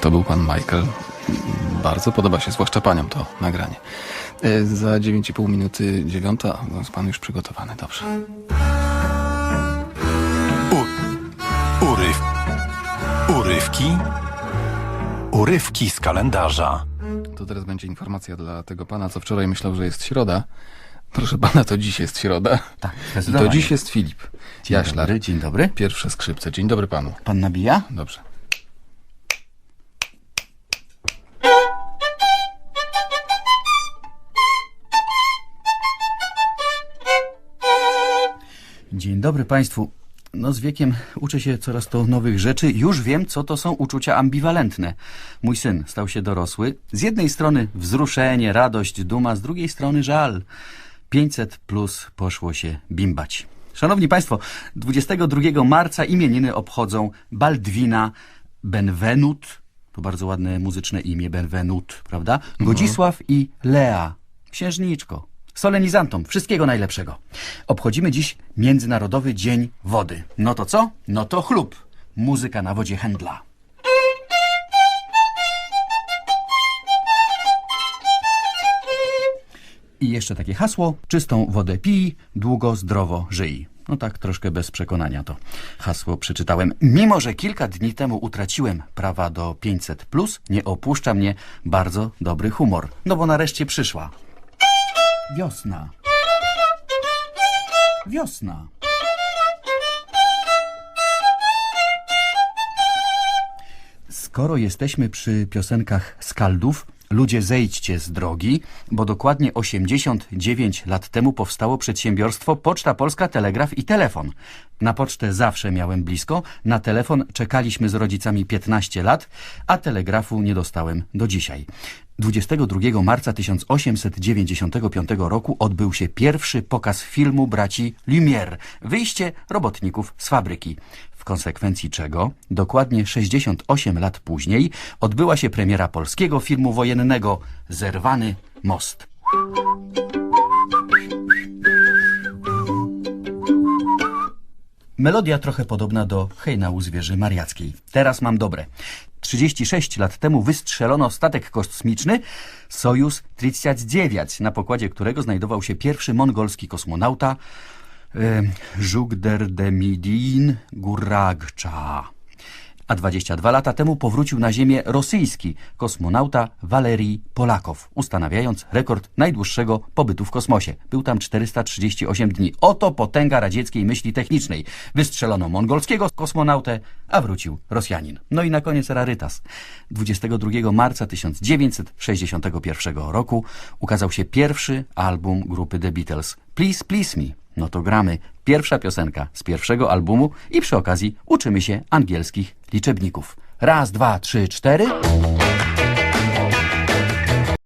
To był pan Michael. Bardzo podoba się, zwłaszcza paniom, to nagranie. E, Za 9,5 minuty dziewiąta. No, Jest pan już przygotowany, dobrze. U, uryw, urywki, urywki z kalendarza. To teraz będzie informacja dla tego pana, co wczoraj myślał, że jest środa. Proszę pana, to dziś jest środa. Tak, I to dziś jest Filip. Dzień Jaślar. dobry, dzień dobry. Pierwsze skrzypce. Dzień dobry panu. Pan nabija? Dobrze. Dzień dobry Państwu. No z wiekiem uczę się coraz to nowych rzeczy. Już wiem, co to są uczucia ambiwalentne. Mój syn stał się dorosły. Z jednej strony wzruszenie, radość, duma, z drugiej strony żal. 500 plus poszło się bimbać. Szanowni Państwo, 22 marca imieniny obchodzą Baldwina Benvenut. To bardzo ładne muzyczne imię, Benvenut, prawda? Godzisław i Lea, księżniczko. Solenizantom wszystkiego najlepszego. Obchodzimy dziś Międzynarodowy Dzień Wody. No to co? No to chlub. Muzyka na wodzie Händla. I jeszcze takie hasło: czystą wodę pij, długo, zdrowo żyj. No tak, troszkę bez przekonania to hasło przeczytałem. Mimo, że kilka dni temu utraciłem prawa do 500, nie opuszcza mnie bardzo dobry humor. No bo nareszcie przyszła. Wiosna. Wiosna. Skoro jesteśmy przy piosenkach Skaldów, ludzie zejdźcie z drogi, bo dokładnie 89 lat temu powstało przedsiębiorstwo Poczta Polska Telegraf i Telefon. Na pocztę zawsze miałem blisko, na telefon czekaliśmy z rodzicami 15 lat, a telegrafu nie dostałem do dzisiaj. 22 marca 1895 roku odbył się pierwszy pokaz filmu braci Lumière, wyjście robotników z fabryki. W konsekwencji czego, dokładnie 68 lat później, odbyła się premiera polskiego filmu wojennego Zerwany most. Melodia trochę podobna do hejnału zwierzy mariackiej. Teraz mam dobre. 36 lat temu wystrzelono statek kosmiczny Sojus 39, na pokładzie którego znajdował się pierwszy mongolski kosmonauta Żugder Demidin Guragcza. A 22 lata temu powrócił na Ziemię rosyjski kosmonauta Walerij Polakow, ustanawiając rekord najdłuższego pobytu w kosmosie. Był tam 438 dni. Oto potęga radzieckiej myśli technicznej. Wystrzelono mongolskiego kosmonautę, a wrócił Rosjanin. No i na koniec rarytas. 22 marca 1961 roku ukazał się pierwszy album grupy The Beatles. Please, Please Me. No to gramy. Pierwsza piosenka z pierwszego albumu i przy okazji uczymy się angielskich liczebników. Raz, dwa, trzy, cztery.